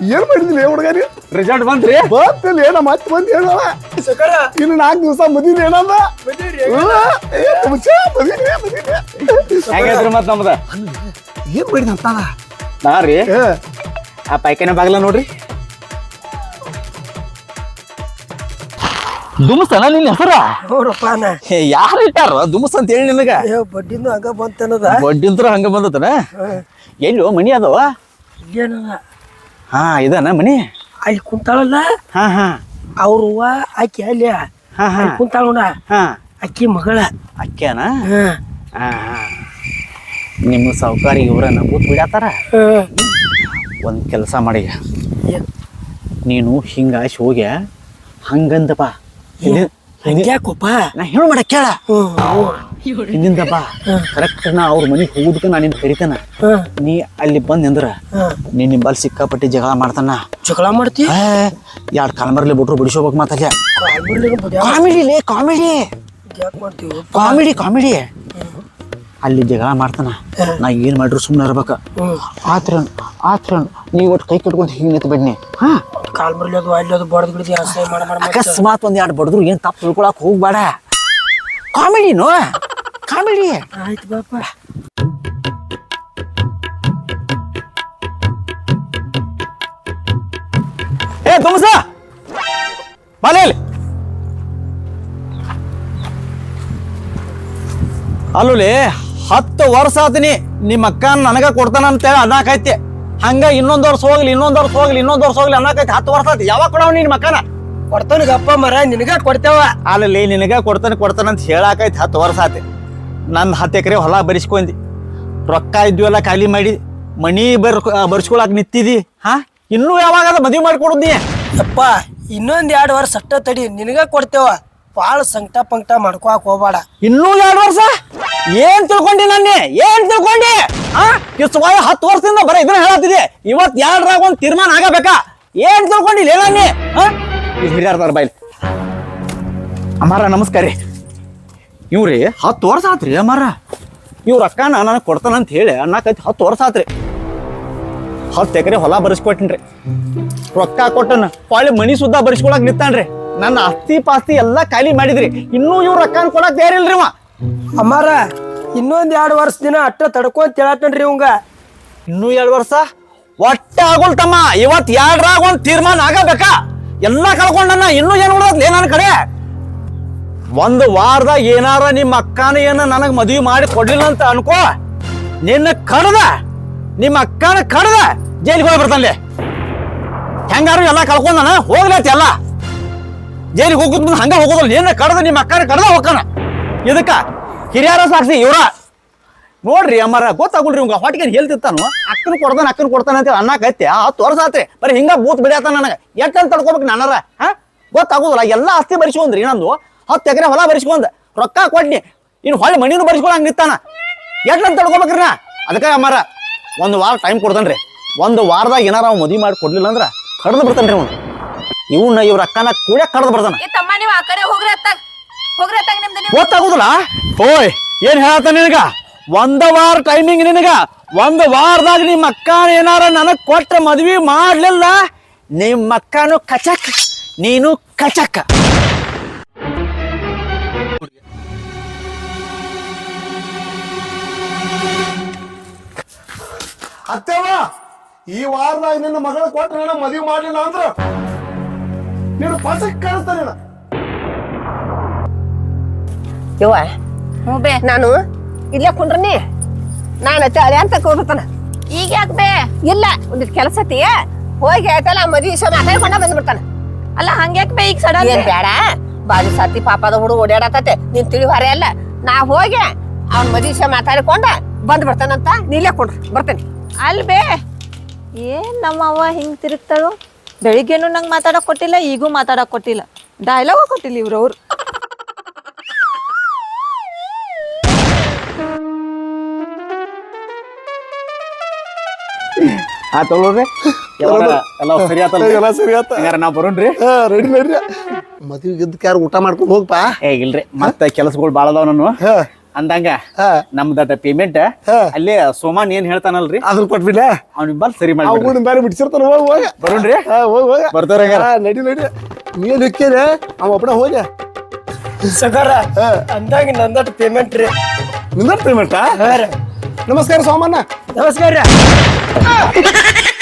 ಏನ್ ಮಾಡಿದ್ಲಿ ಏ ಹುಡುಗ ನೀ ರಿಸಲ್ಟ್ ಬಂದ್ರಿ ಬರ್ತಿಲ್ಲ ಏನ ಮತ್ತೆ ಬಂದ್ ಹೇಳವ ಇನ್ನು ನಾಲ್ಕು ದಿವಸ ಮದಿನ ಏನಂದ. ಹೆಂಗೈತ್ರಿ ಮತ್ ನಮ್ದ? ಏನ್ ಮಾಡಿದ ಅಂತಾನ ನಾ ರೀ ಆ ಪೈಖಾನೆ ಬಾಗ್ಲ ನೋಡ್ರಿ. ದುಮ್ಸನ ನಿನ್ನ ಹೆಸರ? ನೋಡಪ್ಪ ನಾ ಯಾರು ಇಟ್ಟಾರ ದುಮ್ಸ್ ಅಂತ ಹೇಳಿ ನಿನಗ. ಅಯ್ಯೋ ಬಡ್ಡಿನೂ ಹಂಗ ಬಂತನದ ಬಡ್ಡಿಂತ್ರ ಹಂಗ ಬಂದತನ? ಎಲ್ಲೋ ಮನಿ ಅದಾವ? ಏನದ ಹಾ ಇದನ ಮನಿ? ಅಲ್ಲಿ ಕುಂತಾಳಲ್ಲ? ಹಾ ಹಾ. ಅವ್ರವ್ವ ಆಕಿ ಅಲ್ಲಿ ಹಾ ಹಾ. ಕುಂತಾಳ ನೋಡ ಹಾ. ಅಕ್ಕಿ ಮಗಳ. ಅಕ್ಕಿಯನ? ಹಾ. ಹಾ ನಿಮ್ಮ ಸಾವುಕಾರಿ ಇವ್ರ ಕೂತ್ ಬಿಡತ್ತಾರ ಒಂದ್ ಕೆಲಸ ಮಾಡಿ? ನೀನು ಹಿಂಗಾಶ್ ಹೋಗ್ಯ ಹಂಗಂದಪ್ಪ. ಹಂಗ್ಯಾಕೊಪ್ಪ ನಾ ಹೇಳು ಮಾಡ ಕೇಳ. ಹ್ಮ್ ಹ್ಮ್. ಹಿಂದಿಂದ ಬಾ. ಕರೆಕ್ಟ್ ನಾ ಅವ್ರ ಮನೆಗೆ ಹೋಗುದಕ್ಕ ನಾ ನಿನ್ ಕರಿತಾನ ನೀ ಅಲ್ಲಿ ಬಂದ್ ಅಂದ್ರ ನೀನ್ ನೀ ನಿಂಬಲ್ ಸಿಕ್ಕಾಪಟ್ಟಿ ಜಗಳ ಮಾಡ್ತಾನ. ಜಗಳ ಮಾಡ್ತಿ? ಎರಡು ಕಾಲ್ಮರ್ಲಿ ಬಿಟ್ರು ಬಿಡಿಸೋಬೇಕು ಮಾತಲ್ಲ ಬಡ್ಯಾಳ ಕಾಮಿಡಿ ಕಾಮಿಡಿ ಕಾಮಿಡಿ ಕಾಮಿಡಿ ಅಲ್ಲಿ ಜಗಳ ಮಾಡ್ತಾನ. ನಾ ಏನ್ ಮಾಡ್ರು ಸುಮ್ಮನೆ ಇರ್ಬೇಕ. ಆತ್ರ ಆತ್ರ ನೀವ್ ಒಟ್ಟು ಕೈ ಕಟ್ಕೊಂತ ಹಿಂಗ್ ನಿಂತ ಬಿಡ್ನಿ ಹಾ? ಕಾಲ್ಮರ್ಲಿ ಮುರಿಲೋದು ಅಲ್ಲೋದು ಬಡದ್ ಬಿಡದಿ ಆಸೆ ಮಾಡ ಮಾಡ ಮಾಡ ಅಕಸ್ಮಾತ್ ಒಂದ್ ಎರಡು ಬಡದ್ರು ಏನ್ ತಪ್ಪು ತಿಳ್ಕೊಳಕ್ ಹೋಗ್ಬೇಡ. ಕಾಮಿಡಿನು ಕಾಮಿಡಿ. ಆಯ್ತು ಬಾಪ. ಏ ತುಂಬ ಮನೇಲಿ ಅಲ್ಲೂಲಿ ಹತ್ತು ವರ್ಷ ಆತೀನಿ ನಿಮ್ಮ ಅಕ್ಕ ನನಗ ಕೊಡ್ತಾನ ಅಂತೇಳಿ ಅನ್ನಕೈತಿ ಹಂಗ ಇನ್ನೊಂದ್ ವರ್ಷ ಹೋಗ್ಲಿ ಇನ್ನೊಂದ್ ವರ್ಷ ಹೋಗ್ಲಿ ಇನ್ನೊಂದ್ ವರ್ಷ ಹೋಗ್ಲಿ ಅನ್ನಕೈತಿ ಹತ್ತು ವರ್ಷ ಆಯ್ತು ಯಾವಾಗ ಕೊಡವ ನಿನ್ ಮಕ್ಕನ? ಕೊಡ್ತಾನ ಗಪ್ಪ ಮರ ನಿನಗ ಕೊಡ್ತೇವ. ಅಲ್ಲಿ ನಿನಗ ಕೊಡ್ತಾನೆ ಕೊಡ್ತಾನೆ ಅಂತ ಹೇಳಾಕೈತಿ ಹತ್ತು ವರ್ಷ ಆತಿ. ನನ್ನ ಹತ್ತು ಎಕರೆ ಹೊಲ ಬರಿಸ್ಕೊಂಡಿ ರೊಕ್ಕ ಇದ್ವೆಲ್ಲ ಖಾಲಿ ಮಾಡಿ ಮಣಿ ಬರ್ ಬರ್ಸ್ಕೊಳಕ್ ನಿಂತಿದಿ. ಹಾ? ಇನ್ನೂ ಯಾವಾಗ ಅದ ಮದುವೆ ಮಾಡ್ಕೊಡುದಿ ಅಪ್ಪ ಇನ್ನೊಂದ್ ಎರಡು ವರ್ಷ ಅಷ್ಟ ತಡಿ ನಿನಗ ಕೊಡ್ತೇವ. ಬಾಳ ಸಂಕಟ ಪಂಕಟ ಮಾಡ್ಕೋಕ್ ಹೋಗ್ಬೇಡ. ಇನ್ನೂ ಎರಡು ವರ್ಷ? ಏನ್ ತಿಳ್ಕೊಂಡಿ ನನ್ನೆ? ಏನ್ ತಿಳ್ಕೊಂಡಿ? ಆ? ಈ ವಯ ಹತ್ತು ವರ್ಷದಿಂದ ಬರೀ ಇದನ್ನ ಹೇಳತ್ತಿದೆ ಇವತ್ ಎರಡ್ರಾಗ ಒಂದ್ ತೀರ್ಮಾನ ಆಗಬೇಕಾ? ಏನ್ ತಿಳ್ಕೊಂಡಿಲ್ಲ ನನ್ನೆ? ಬಾಯ್ಲಿ. ಅಮ್ಮಾರ, ನಮಸ್ಕಾರ. ರೀ ಇವ್ರಿ ಹತ್ತು ವರ್ಷ ಆತ್ರಿ ಅಮ್ಮಾರ. ಇವ್ರ ಅಕ್ಕನ ನನಗೆ ಕೊಡ್ತಾನಂತ ಹೇಳಿ ಅನ್ನಕೈತಿ ಹತ್ತು ವರ್ಷ ಆತ್ರಿ. ಹತ್ತು ಎಕರೆ ಹೊಲ ಬರೆಸ್ಕೊಟ್ಟಿನ್ರಿ. ರೊಕ್ಕ ಕೊಟ್ಟನ ಪಾಳಿ ಮನಿ ಸುದ್ದ ಬರೆಸ್ಕೊಳಕ್ ನಿತ್ತಾನ್ರಿ ನನ್ನ ಆಸ್ತಿ ಪಾಸ್ತಿ ಎಲ್ಲಾ ಖಾಲಿ ಮಾಡಿದ್ರಿ. ಇನ್ನೂ ಇವ್ರ ರೊಕ್ಕ ಕೊಡಕ್ ತಯಾರಿಲ್ರಿ ಅವ ಅಮ್ಮಾರ ಇನ್ನೊಂದ್ ಎರಡ್ ವರ್ಷ ದಿನ ಅಟ್ಟ ತಡ್ಕೊಂತ ಹೇಳತ್ತನ್ರಿ ಇವಂಗ. ಇನ್ನೂ ಎರಡ್ ವರ್ಷ? ಒಟ್ಟೆ ಆಗೋಲ್ ತಮ್ಮ. ಇವತ್ ಎರಡ್ರಾಗ ಒಂದ್ ತೀರ್ಮಾನ ಆಗಬೇಕಾ? ಎಲ್ಲಾ ಕಳ್ಕೊಂಡನ್ನ ಇನ್ನೂ ಏನ್ ಉಳ್ದತ್ಲೇ ನನ್ನ ಕಡೆ? ಒಂದು ವಾರದಾಗ ಏನಾರ ನಿಮ್ಮ ಅಕ್ಕನ ಏನ ನನಗ್ ಮದ್ವಿ ಮಾಡಿ ಕೊಡ್ಲಿಲ್ಲ ಅಂತ ಅನ್ಕೋ. ನಿನ್ನ ಕಡ್ದ ನಿಮ್ಮ ಅಕ್ಕನ ಕಡ್ದ ಜೈಲಿಗೆ ಹೋಗಿ ಬರ್ತಾನೆ ಹೆಂಗಾರು ಎಲ್ಲ ಕಳ್ಕೊಂಡನ ಹೋಗ್ಲತ್ ಎಲ್ಲ. ಜೈಲಿಗೆ ಹೋಗುದ್ ಹಂಗ ಹೋಗೋದಲ್ಲ ಏನ ಕಡ್ದ ನಿಮ್ಮ ಅಕ್ಕನ ಕಡದ ಹೋಗ್ತಾನ ಇದಕ್ಕ ಹಿರಿಯರ ಸಾಕ್ಷಿ ಇವ್ರ. ನೋಡ್ರಿ ಅಮ್ಮಾರ, ಗೊತ್ತಾಗುಲ್ರಿ ಇವಂಗ ಹೊಟ್ಟಿಗೆ ಹೇಳ್ತಿರ್ತಾನು. ಅಕ್ಕನ ಕೊಡ್ತಾನ ಅಕ್ಕನ ಕೊಡ್ತಾನ ಅಂತ ಅನ್ನಕೈತೆ ಕತ್ತೆ ಆ ತೋರ್ಸಾತ್ರಿ ಬರೀ ಹಿಂಗ ಬೂತ್ ಬಿಡಾತ ನನಗೆ. ಎಟ್ಟಂತ ತಡ್ಕೋಬೇಕು ನಾನಾರ? ಹಾ? ಗೊತ್ತಾಗುದಿಲ್ಲ. ಎಲ್ಲ ಆಸ್ತಿ ಬರಿಸ್ಕೊಂಡ್ರಿ ನಂದು. ಹತ್ತು ಎಕರೆ ಹೊಲ ಬರಿಸ್ಕೊಂಡ್ ರೊಕ್ಕ ಕೊಡ್ನಿ ಇನ್ನು ಹೊಳ್ಳಿ ಮಣಿನೂ ಬರಿಸ್ಕೊಳಂಗ ನಿತ್ತಾನ ಎಟ್ಟಂತ ತಡ್ಕೋಬೇಕ್ರಿ ನಾ? ಅದಕ್ಕ ಅಮ್ಮಾರ, ಒಂದು ವಾರ ಟೈಮ್ ಕೊಡ್ತಾನ್ರಿ. ಒಂದು ವಾರದಾಗ ಏನಾರ ಅವ್ ಮದ್ವಿ ಮಾಡಿ ಕೊಡ್ಲಿಲ್ಲ ಅಂದ್ರ ಕಡ್ದು ಬಿಡ್ತಾನ್ರಿ ಅವ್ನು. ಇವನ್ನ ಇವ್ರ ಅಕ್ಕನ ಕೂಡ ಕಡ್ದು ಬರ್ತಾನ ಏ ತಮ್ಮ ನೀವ್ ಆ ಕಡೆ ಹೋಗ್ರಿ ಅತ್ತಾಗ. ಹೋಗ್ರಿ ಅತ್ತಾಗ ನಿಮ್ದು ನೀವು. ಗೊತ್ತಾಗುದಿಲ್ಲ? ಓಯ್ ಏನ್ ಹೇಳತ್ತ ನಿನಗ? ಒಂದ ವಾರ ಟೈಮಿಂಗ್ ನಿನಗ? ಒಂದ್ ವಾರದಾಗ ನಿಮ್ಮ ಅಕ್ಕ ಏನಾರ ನನಗ್ ಕೊಟ್ಟ ಮದ್ವಿ ಮಾಡ್ಲಿಲ್ಲ? ನಿಮ್ಮ ಅಕ್ಕನು ಕಚಕ್. ನೀನು ಕಚಕ್. ಅತ್ತೆವ ಈ ವಾರದಾಗ ನಿನ್ನ ಮಗಳ ಕೊಟ್ಟರೆ ನನ್ನ ಮದುವೆ ಮಾಡಲಿಲ್ಲ ಅಂದ್ರ ನೀನು ಪಸಕ್ ಕಾಣಿಸ್ತಾನೆ ಯವ್ವ ಹ್ಞೂ ಬೇ. ನಾನು ಇಲ್ಲೇ ಕುಂಡ್ರನಿ ನಾನು ಅತ್ತೆ ಅಂತ ಹೋಗ್ತಾನ ಈಗ ಯಾಕೆ ಬೇ? ಇಲ್ಲ ಒಂದಿದ್ ಕೆಲಸ ಐತಿ. ಹೋಗಿ ಆಯ್ತಲ್ಲ ಮದ್ವಿ ವಿಷಯ ಮಾತಾಡ್ಕೊಂಡ ಬಂದ್ಬಿಡ್ತಾನ. ಅಲ್ಲ ಹಂಗ್ಯಾಕ್ ಬೇ ಈಗ ಸಡನ್ ಏನ್ ಬೇಡ ಬಾಜು ಸಾತಿ ಪಾಪದ ಹುಡುಗ ಓಡಾಡತತೆ ನೀನ್ ತಿಳಿ ಹೊರೆ ಅಲ್ಲ. ನಾ ಹೋಗಿ ಅವ್ನ ಮದ್ವಿ ವಿಷಯ ಮಾತಾಡ್ಕೊಂಡ ಬಂದ್ ಬಿಡ್ತಾನಂತ ನೀಲೇ ಕೊಡ್ರಿ ಬರ್ತೇನೆ. ಅಲ್ಬೇ ಏನ್ ನಮ್ಮ ಅವ್ವ ಹಿಂಗ್ ತಿರುಗ್ತಾಳು? ಬೆಳಿಗ್ಗೆನು ನಂಗೆ ಮಾತಾಡಕ್ ಕೊಟ್ಟಿಲ್ಲ ಈಗೂ ಮಾತಾಡಕ್ ಕೊಟ್ಟಿಲ್ಲ. ಡೈಲಾಗ ಕೊಟ್ಟಿಲ್ಲ ಇವ್ರವ್ರು ಆ ಎಲ್ಲ ಸರಿ ಆತಲ್ಲ ಎಲ್ಲ ಸರಿ ಆತ. ಹಂಗಾರ ನಾ ಬರೋಣ್ರಿ? ರೆಡಿ ನಡ್ರಿ ಮದುವೆಗೆ ಇದ್ದಕ್ಕೆ ಯಾರು ಊಟ ಮಾಡ್ಕೊಂಡು ಹೋಗ್ಪಾ? ಏ ಇಲ್ರಿ. ಮತ್ತೆ ಕೆಲಸಗಳು ಭಾಳ ಅದಾವ ನಾನು ಹಾ. ಅಂದಂಗ ನಮ್ದ ಪೇಮೆಂಟ್ ಅಲ್ಲಿ ಅಲ್ಲೇ ಸೋಮಾನ್ ಏನ್ ಹೇಳ್ತಾನಲ್ರಿ? ಅದ್ರ ಕೊಟ್ಬಿಲ್ಲ ಅವ್ನ ಬಲ್ ಸರಿ ಮಾಡಿ ಅವ್ನ ಬೇರೆ ಬಿಡ್ಸಿರ್ತಾನ ಹೋಗ್ ಹೋಗ. ಬರೋಣ್ರಿ? ಹಾ ಹೋಗ್ ಹೋಗ. ಬರ್ತಾರ ನಡಿ ನಡಿ. ನೀನ್ ಹಿಕ್ಕೇನೆ ಅವ ಒಬ್ಬನ ಹೋಗ ಸಗಾರ ಅಂದಾಗ ನಂದಟ್ ಪೇಮೆಂಟ್ ರೀ. ನಿಂದ ಪೇಮೆಂಟಾ ನಮಸ್ಕಾರ ಸೋಮಣ್ಣ ನಮಸ್ಕಾರ